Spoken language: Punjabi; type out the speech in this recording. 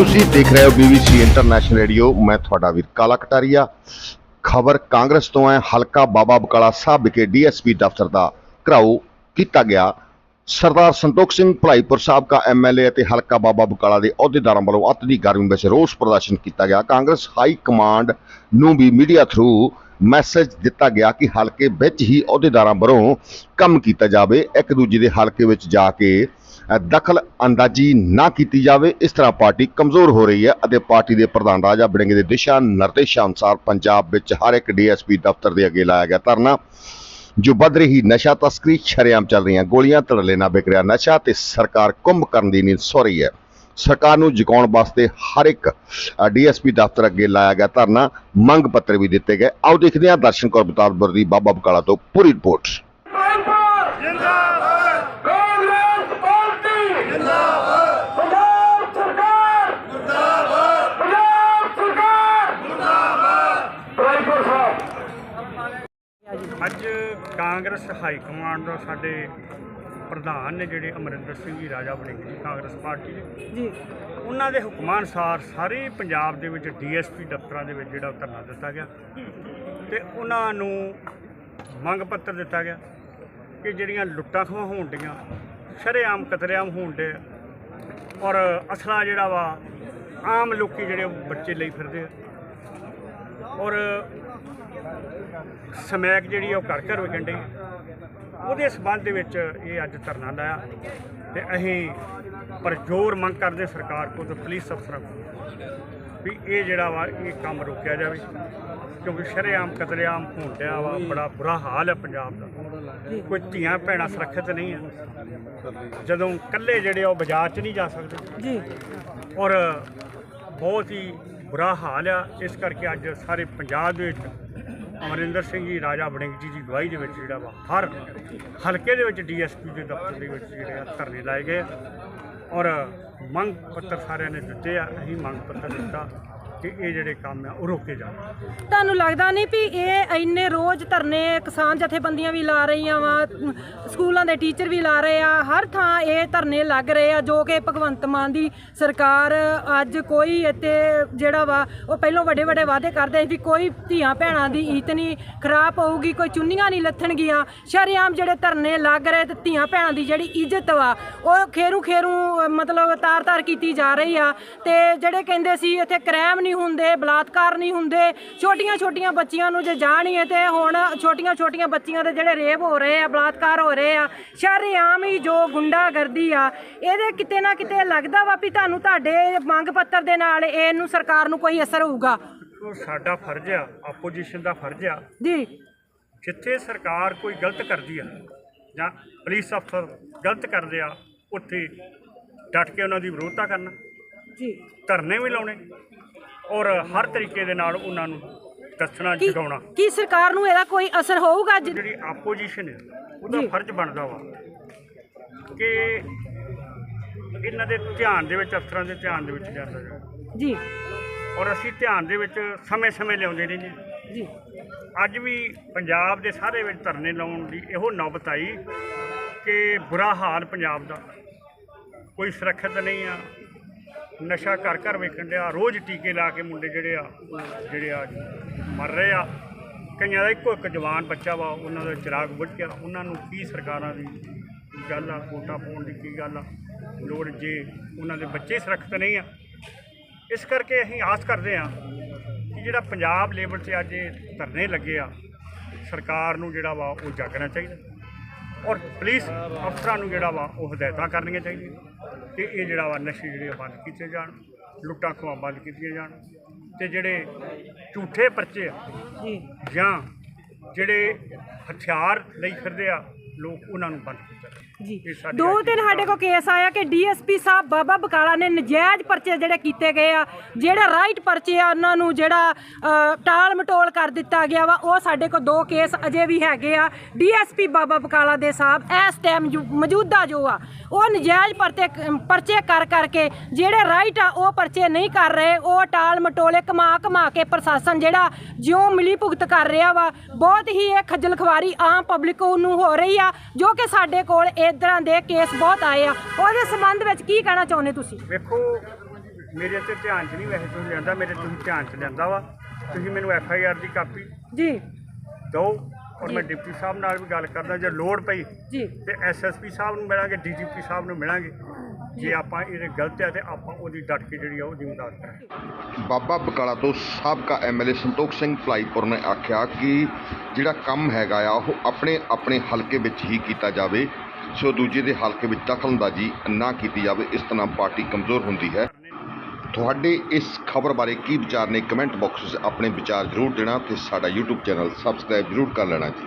ਤੁਸੀਂ ਦੇਖ ਰਹੇ ਹੋ BBC ਇੰਟਰਨੈਸ਼ਨਲ ਰੇਡੀਓ ਮੈਂ ਤੁਹਾਡਾ ਵੀਰ ਕਾਲਾ ਕਟਾਰੀਆ। ਖਬਰ ਕਾਂਗਰਸ ਤੋਂ ਹੈ, ਹਲਕਾ ਬਾਬਾ ਬਕਾਲਾ ਸਾਹਿਬ ਵਿਖੇ ਡੀਐਸਪੀ ਦਫ਼ਤਰ ਦਾ ਘਰਾਓ ਕੀਤਾ ਗਿਆ। ਸਰਦਾਰ ਸੰਤੋਖ ਸਿੰਘ ਭਲਾਈਪੁਰ ਸਾਹਿਬ ਦਾ ਐਮਐਲਏ ਅਤੇ ਹਲਕਾ ਬਾਬਾ ਬਕਾਲਾ ਦੇ ਅਹੁਦੇਦਾਰਾਂ ਵੱਲੋਂ ਅੱਤ ਦੀ ਗਰਮੀ ਵਿੱਚ ਰੋਸ ਪ੍ਰਦਰਸ਼ਨ ਕੀਤਾ ਗਿਆ। ਕਾਂਗਰਸ ਹਾਈ ਕਮਾਂਡ ਨੂੰ ਵੀ ਮੀਡੀਆ ਥਰੂ ਮੈਸੇਜ ਦਿੱਤਾ ਗਿਆ ਕਿ ਹਲਕੇ ਵਿੱਚ ਹੀ ਅਹੁਦੇਦਾਰਾਂ ਵੱਲੋਂ ਕੰਮ ਕੀਤਾ ਜਾਵੇ। ਇੱਕ ਦੂਜੇ ਦੇ ਹਲਕੇ ਵਿੱਚ ਜਾ ਕੇ ਦਖਲ ਅੰਦਾਜ਼ੀ ਨਾ ਕੀਤੀ ਜਾਵੇ, ਇਸ ਤਰ੍ਹਾਂ ਪਾਰਟੀ ਕਮਜ਼ੋਰ ਹੋ ਰਹੀ ਹੈ ਅਤੇ ਪਾਰਟੀ ਦੇ ਪ੍ਰਧਾਨ ਰਾਜਾ ਬੜਿੰਗ ਦੇ ਦਿਸ਼ਾ ਨਿਰਦੇਸ਼ਾਂ ਅਨੁਸਾਰ ਪੰਜਾਬ ਵਿੱਚ ਹਰ ਇੱਕ ਡੀਐਸਪੀ ਦਫ਼ਤਰ ਦੇ ਅੱਗੇ ਲਾਇਆ ਗਿਆ ਧਰਨਾ, ਜੋ ਵੱਧ ਰਹੀ ਨਸ਼ਾ ਤਸਕਰੀ ਸ਼ਰੇਆਮ ਚੱਲ ਰਹੀਆਂ ਗੋਲੀਆਂ, ਧੜੱਲੇ ਨਾ ਵਿਕ ਰਿਹਾ ਨਸ਼ਾ ਤੇ ਸਰਕਾਰ ਕੁੰਭ ਕਰਨ ਦੀ ਨੀਂਦ ਸੋ ਰਹੀ ਹੈ। ਸਰਕਾਰ ਨੂੰ ਜਗਾਉਣ ਵਾਸਤੇ ਹਰ ਇੱਕ ਡੀਐਸਪੀ ਦਫ਼ਤਰ ਅੱਗੇ ਲਾਇਆ ਗਿਆ ਧਰਨਾ, ਮੰਗ ਪੱਤਰ ਵੀ ਦਿੱਤੇ ਗਏ। ਆਓ ਦੇਖਦੇ ਹਾਂ ਦਰਸ਼ਨ ਕੌਰ ਬਤਾਲਪੁਰ ਦੀ ਬਾਬਾ ਬਕਾਲਾ ਤੋਂ ਪੂਰੀ ਰਿਪੋਰਟ ਜਿੰਦਾਬਾਦ ਕਾਂਗਰਸ ਪਾਰਟੀ ਜਿੰਦਾਬਾਦ ਪੰਜਾਬ ਸਰਕਾਰ ਜਿੰਦਾਬਾਦ ਪੰਜਾਬ ਸਰਕਾਰ ਜਿੰਦਾਬਾਦ ਰਾਏਪੁਰ ਸਾਹਿਬ ਅੱਜ ਕਾਂਗਰਸ ਹਾਈ ਕਮਾਂਡ ਦਾ ਸਾਡੇ ਪ੍ਰਧਾਨ ਨੇ ਜਿਹੜੇ ਅਮਰਿੰਦਰ ਸਿੰਘ ਜੀ ਰਾਜਾ ਵੜਿੰਗ ਜੀ ਕਾਂਗਰਸ ਪਾਰਟੀ ਦੇ। ਜੀ। ਉਹਨਾਂ ਦੇ ਹੁਕਮਾਂ ਅਨੁਸਾਰ ਸਾਰੇ ਪੰਜਾਬ ਦੇ ਵਿੱਚ ਡੀਐਸਪੀ ਦਫ਼ਤਰਾਂ ਦੇ ਵਿੱਚ ਜਿਹੜਾ ਧਰਨਾ ਦਿੱਤਾ ਗਿਆ। ਤੇ ਉਹਨਾਂ ਨੂੰ ਮੰਗ ਪੱਤਰ ਦਿੱਤਾ ਗਿਆ ਕਿ ਜਿਹੜੀਆਂ ਲੁੱਟਾਂ ਖੋਹਾਂ ਹੋਣ ਡੀਆਂ ਸ਼ਰੇਆਮ ਕਤਲੇਆਮ ਹੋਣ ਡੇ ਔਰ ਅਸਲਾ ਜਿਹੜਾ ਵਾ ਆਮ ਲੋਕੀ ਜਿਹੜੇ ਬੱਚੇ ਲਈ ਫਿਰਦੇ ਆ। ਔਰ ਸਮੈਕ ਜਿਹੜੀ ਉਹ ਘਰ ਘਰ ਵਿਕਣ ਡਈ। ਉਹਦੇ ਸਬੰਧ ਦੇ ਵਿੱਚ ਇਹ ਅੱਜ ਧਰਨਾ ਲਾਇਆ ਤੇ ਅਸੀਂ ਪਰ ਜ਼ੋਰ ਮੰਗ ਕਰਦੇ ਸਰਕਾਰ ਕੋਲ ਤੇ ਪੁਲਿਸ ਅਫਸਰਾਂ ਕੋਲ ਵੀ ਇਹ ਜਿਹੜਾ ਵਾ ਇਹ ਕੰਮ ਰੋਕਿਆ ਜਾਵੇ। ਕਿਉਂਕਿ ਸ਼ਰੇਆਮ ਕਤਲੇਆਮ ਹੋਣ ਡਿਆ ਵਾ ਬੜਾ ਬੁਰਾ ਹਾਲ ਹੈ ਪੰਜਾਬ ਦਾ। ਕੋਈ ਧੀਆਂ ਭੈਣਾਂ ਸੁਰੱਖਿਅਤ ਨਹੀਂ ਆ। ਜਦੋਂ ਇਕੱਲੇ ਜਿਹੜੇ ਉਹ ਬਾਜ਼ਾਰ 'ਚ ਨਹੀਂ ਜਾ ਸਕਦੇ। ਜੀ। ਔਰ ਬਹੁਤ ਹੀ ਬੁਰਾ ਹਾਲ ਆ। ਇਸ ਕਰਕੇ ਅੱਜ ਸਾਰੇ ਪੰਜਾਬ ਦੇ ਵਿੱਚ ਅਮਰਿੰਦਰ ਸਿੰਘ ਜੀ, ਰਾਜਾ ਵੜਿੰਗ ਜੀ ਦੀ ਗਵਾਹੀ ਦੇ ਵਿੱਚ ਜਿਹੜਾ ਵਾ, ਹਰ ਹਲਕੇ ਦੇ ਵਿੱਚ ਡੀਐਸਪੀ ਦੇ ਦਫ਼ਤਰ ਦੇ ਵਿੱਚ ਜਿਹੜੇ ਆ ਧਰਨੇ ਲਾਏ ਗਏ ਔਰ ਮੰਗ ਪੱਤਰ ਸਾਰਿਆਂ ਨੇ ਦਿੱਤੇ ਆ। ਅਸੀਂ ਮੰਗ ਪੱਤਰ ਦਿੱਤਾ। ਕਿ ਇਹ ਜਿਹੜੇ ਕੰਮ ਆ, ਉਹ ਰੋਕੇ ਜਾਣ। ਤੁਹਾਨੂੰ ਲੱਗਦਾ ਨਹੀਂ ਵੀ ਇਹ ਇੰਨੇ ਰੋਜ਼ ਧਰਨੇ ਕਿਸਾਨ ਜਥੇਬੰਦੀਆਂ ਵੀ ਲਾ ਰਹੀਆਂ ਵਾ ਸਕੂਲਾਂ ਦੇ ਟੀਚਰ ਵੀ ਲਾ ਰਹੇ ਆ, ਹਰ ਥਾਂ ਇਹ ਧਰਨੇ ਲੱਗ ਰਹੇ ਆ, ਜੋ ਕਿ ਭਗਵੰਤ ਮਾਨ ਦੀ ਸਰਕਾਰ ਅੱਜ ਕੋਈ ਇੱਥੇ ਜਿਹੜਾ ਵਾ, ਉਹ ਪਹਿਲਾਂ ਵੱਡੇ ਵੱਡੇ ਵਾਅਦੇ ਕਰਦੇ ਸੀ ਵੀ ਕੋਈ ਧੀਆਂ ਭੈਣਾਂ ਦੀ ਈਤ ਨਹੀਂ ਖਰਾਬ ਹੋਊਗੀ, ਕੋਈ ਚੁੰਨੀਆਂ ਨਹੀਂ ਲੱਥਣਗੀਆਂ। ਸ਼ਰੇਆਮ ਜਿਹੜੇ ਧਰਨੇ ਲੱਗ ਰਹੇ ਤੇ ਧੀਆਂ ਭੈਣਾਂ ਦੀ ਜਿਹੜੀ ਇੱਜ਼ਤ ਵਾ, ਉਹ ਖੇਰੂ ਖੇਰੂ ਮਤਲਬ ਤਾਰ-ਤਾਰ ਕੀਤੀ ਜਾ ਰਹੀ ਆ। ਤੇ ਜਿਹੜੇ ਕਹਿੰਦੇ ਸੀ ਇੱਥੇ ਕ੍ਰਾਈਮ ਨਹੀਂ ਹੁੰਦੇ ਬਲਾਤਕਾਰ ਨਹੀਂ ਹੁੰਦੇ। ਛੋਟੀਆਂ ਛੋਟੀਆਂ ਬੱਚੀਆਂ ਨੂੰ ਜੇ ਜਾਣੀਏ ਤੇ ਹੁਣ ਛੋਟੀਆਂ ਛੋਟੀਆਂ ਬੱਚੀਆਂ ਦੇ ਜਿਹੜੇ ਰੇਪ ਹੋ ਰਹੇ ਆ ਬਲਾਤਕਾਰ ਹੋ ਰਹੇ ਆ ਸ਼ਰੇਆਮ ਹੀ ਜੋ ਗੁੰਡਾਗਰਦੀ ਆ ਇਹਦੇ ਕਿਤੇ ਨਾ ਕਿਤੇ ਲੱਗਦਾ ਵਾ ਵੀ ਤੁਹਾਨੂੰ ਤੁਹਾਡੇ ਮੰਗ ਪੱਤਰ ਦੇ ਨਾਲ ਇਹਨੂੰ ਸਰਕਾਰ ਨੂੰ ਕੋਈ ਅਸਰ ਹੋਊਗਾ। ਸਾਡਾ ਫਰਜ਼ ਆ ਆਪੋਜੀਸ਼ਨ ਦਾ ਫਰਜ਼ ਆ। ਜੀ। ਜਿੱਥੇ ਸਰਕਾਰ ਕੋਈ ਗਲਤ ਕਰਦੀ ਆ ਜਾਂ ਪੁਲਿਸ ਅਫਸਰ ਗਲਤ ਕਰਦੇ ਆ ਉੱਥੇ ਡਟ ਕੇ ਉਹਨਾਂ ਦੀ ਵਿਰੋਧਤਾ ਕਰਨਾ। ਜੀ। ਧਰਨੇ ਵੀ ਲਾਉਣੇ ਔਰ ਹਰ ਤਰੀਕੇ ਦੇ ਨਾਲ ਉਹਨਾਂ ਨੂੰ ਦੱਸਣਾ ਕੀ ਜਗਾਉਣਾ ਕੀ ਸਰਕਾਰ ਨੂੰ ਇਹਦਾ ਕੋਈ ਅਸਰ ਹੋਊਗਾ ਜਿ- ਜਿਹੜੀ ਆਪੋਜੀਸ਼ਨ ਹੈ ਉਹਦਾ ਜੀ। ਫਰਜ਼ ਬਣਦਾ ਵਾ ਕਿ ਇਹਨਾਂ ਦੇ ਧਿਆਨ ਦੇ ਵਿੱਚ ਅਫਸਰਾਂ ਦੇ ਧਿਆਨ ਦੇ ਵਿੱਚ ਜਾਂਦਾ ਜਾਵੇ। ਜੀ। ਔਰ ਅਸੀਂ ਧਿਆਨ ਦੇ ਵਿੱਚ ਸਮੇਂ-ਸਮੇਂ ਲਿਆਉਂਦੇ ਨੇ ਜੀ ਜੀ। ਅੱਜ ਵੀ ਪੰਜਾਬ ਦੇ ਸਾਰੇ ਵਿੱਚ ਧਰਨੇ ਲਾਉਣ ਦੀ ਇਹੋ ਨੌਬਤ ਆਈ ਕਿ ਬੁਰਾ ਹਾਲ ਪੰਜਾਬ ਦਾ। ਕੋਈ ਸੁਰੱਖਿਅਤ ਨਹੀਂ ਆ ਨਸ਼ਾ ਘਰ ਘਰ ਵੇਖਣ ਡਿਆ, ਰੋਜ਼ ਟੀਕੇ ਲਾ ਕੇ ਮੁੰਡੇ ਜਿਹੜੇ ਆ ਜਿਹੜੇ ਆ ਮਰ ਰਹੇ ਆ। ਕਈਆਂ ਦਾ ਇੱਕੋ ਇੱਕ ਜਵਾਨ ਬੱਚਾ ਵਾ, ਉਹਨਾਂ ਦਾ ਚਿਰਾਗ ਬੁੱਝ ਗਿਆ। ਉਹਨਾਂ ਨੂੰ ਕੀ ਸਰਕਾਰਾਂ ਦੀ ਗੱਲ ਆ, ਵੋਟਾਂ ਪਾਉਣ ਦੀ ਕੀ ਗੱਲ ਆ? ਲੋੜ ਜੇ ਉਹਨਾਂ ਦੇ ਬੱਚੇ ਸੁਰੱਖਿਅਤ ਨਹੀਂ ਆ। ਇਸ ਕਰਕੇ ਅਸੀਂ ਆਸ ਕਰਦੇ ਹਾਂ ਕਿ ਜਿਹੜਾ ਪੰਜਾਬ ਲੈਵਲ 'ਤੇ ਅੱਜ ਇਹ ਧਰਨੇ ਲੱਗੇ ਆ, ਸਰਕਾਰ ਨੂੰ ਜਿਹੜਾ ਵਾ ਉਹ ਜਾਗਣਾ ਚਾਹੀਦਾ। ਔਰ ਪੁਲਿਸ ਅਫਸਰਾਂ ਨੂੰ ਜਿਹੜਾ ਵਾ ਉਹ ਹਦਾਇਤਾਂ ਕਰਨੀਆਂ ਚਾਹੀਦੀਆਂ ਕਿ ਇਹ ਜਿਹੜਾ ਵਾ ਨਸ਼ੇ ਜਿਹੜੇ ਬੰਦ ਕੀਤੇ ਜਾਣ ਲੁੱਟਾਂ ਖੋਹਾਂ ਬੰਦ ਕੀਤੀਆਂ ਜਾਣ ਤੇ ਜਿਹੜੇ ਝੂਠੇ ਪਰਚੇ ਆ ਜਾਂ ਜਿਹੜੇ ਹਥਿਆਰ ਲਈ ਫਿਰਦੇ ਆ ਲੋਕ ਉਹਨਾਂ ਨੂੰ ਬੰਦ ਕੀਤਾ ਜਾਵੇ ਜੀ। ਇਹ ਸਾਡੀ ਦੋ ਦਿਨ ਸਾਡੇ ਕੋਲ ਕੇਸ ਆਇਆ ਕਿ ਡੀਐਸਪੀ ਸਾਹਿਬ ਬਾਬਾ ਬਕਾਲਾ ਨੇ ਨਜਾਇਜ਼ ਪਰਚੇ ਜਿਹੜੇ ਕੀਤੇ ਗਏ ਆ ਜਿਹੜੇ ਰਾਈਟ ਪਰਚੇ ਆ ਉਹਨਾਂ ਨੂੰ ਜਿਹੜਾ ਅ, ਟਾਲ ਮਟੋਲ ਕਰ ਦਿੱਤਾ ਗਿਆ ਵਾ ਉਹ ਸਾਡੇ ਕੋਲ ਦੋ ਕੇਸ ਅਜੇ ਵੀ ਹੈਗੇ ਆ। ਡੀਐਸਪੀ ਬਾਬਾ ਬਕਾਲਾ ਦੇ ਸਾਹਿਬ ਇਸ ਟਾਈਮ ਮੌਜੂਦਾ ਜੋ ਆ ਉਹ ਨਜਾਇਜ਼ ਪਰਚੇ ਪਰਚੇ ਕਰ ਕਰਕੇ ਜਿਹੜੇ ਰਾਈਟ ਆ ਉਹ ਪਰਚੇ ਨਹੀਂ ਕਰ ਰਹੇ ਉਹ ਟਾਲ ਮਟੋਲੇ ਕਮਾ ਕਮਾ ਕੇ ਪ੍ਰਸ਼ਾਸਨ ਜਿਹੜਾ ਜਿਉਂ ਮਿਲੀ ਭੁਗਤ ਕਰ ਰਿਹਾ ਵਾ ਬਹੁਤ ਹੀ ਇਹ ਖੱਜਲ ਖਵਾਰੀ ਆਮ ਪਬਲਿਕ ਨੂੰ ਹੋ ਰਹੀ ਆ। ਜੋ ਕਿ ਸਾਡੇ ਕੋਲ ਇਦਾਂ ਦੇ ਕੇਸ ਬਹੁਤ ਆਏ ਆ। ਉਹਦੇ ਸੰਬੰਧ ਵਿੱਚ ਕੀ ਕਹਿਣਾ ਚਾਹੁੰਦੇ ਤੁਸੀਂ? ਵੇਖੋ ਮੇਰੇ ਤੇ ਧਿਆਨ 'ਚ ਨਹੀਂ ਵੈਸੇ ਤੁਸੀਂ ਲਿਆਂਦਾ ਮੇਰੇ ਤੁਸੀਂ ਧਿਆਨ 'ਚ ਲਿਆਂਦਾ ਵਾ। ਤੁਸੀਂ ਮੈਨੂੰ ਐਫ ਆਈ ਆਰ ਦੀ ਕਾਪੀ ਜੀ। ਦਿਓ ਔਰ ਮੈਂ ਡਿਪਟੀ ਸਾਹਿਬ ਨਾਲ ਵੀ ਗੱਲ ਕਰਦਾ ਜੇ ਲੋੜ ਪਈ ਜੀ। ਤੇ ਐਸਐਸਪੀ ਸਾਹਿਬ ਨੂੰ ਮਿਲਾਂਗੇ ਡੀਜੀਪੀ ਸਾਹਿਬ ਨੂੰ ਮਿਲਾਂਗੇ। ਜੇ ਆਪਾਂ ਇਹਦੇ ਗਲਤ ਹੈ ਤੇ ਆਪਾਂ ਉਹਦੀ ਡਟ ਕੇ ਜਿਹੜੀ ਆ ਉਹ ਜ਼ਿੰਮੇਦਾਰ ਕਰਾਂਗੇ ਬਾਬਾ ਬਕਾਲਾ ਤੋਂ ਸਾਬਕਾ ਐਮਐਲਏ ਸੰਤੋਖ ਸਿੰਘ ਫਲਾਈਪੁਰ ਨੇ ਆਖਿਆ ਕਿ ਜਿਹੜਾ ਕੰਮ ਹੈਗਾ ਆ, ਉਹ ਆਪਣੇ ਆਪਣੇ ਹਲਕੇ ਵਿੱਚ ਹੀ ਕੀਤਾ ਜਾਵੇ। ਸੋ ਦੂਜੇ ਦੇ ਹਲਕੇ ਵਿੱਚ ਦਖਲਅੰਦਾਜ਼ੀ ਨਾ ਕੀਤੀ ਜਾਵੇ, ਇਸ ਤਰ੍ਹਾਂ ਪਾਰਟੀ ਕਮਜ਼ੋਰ ਹੁੰਦੀ ਹੈ। ਤੁਹਾਡੇ ਇਸ ਖਬਰ ਬਾਰੇ ਕੀ ਵਿਚਾਰ ਨੇ, ਕਮੈਂਟ ਬਾਕਸ ਵਿੱਚ ਆਪਣੇ ਵਿਚਾਰ ਜ਼ਰੂਰ ਦੇਣਾ ਤੇ ਸਾਡਾ YouTube ਚੈਨਲ ਸਬਸਕ੍ਰਾਈਬ ਜ਼ਰੂਰ ਕਰ ਲੈਣਾ ਜੀ।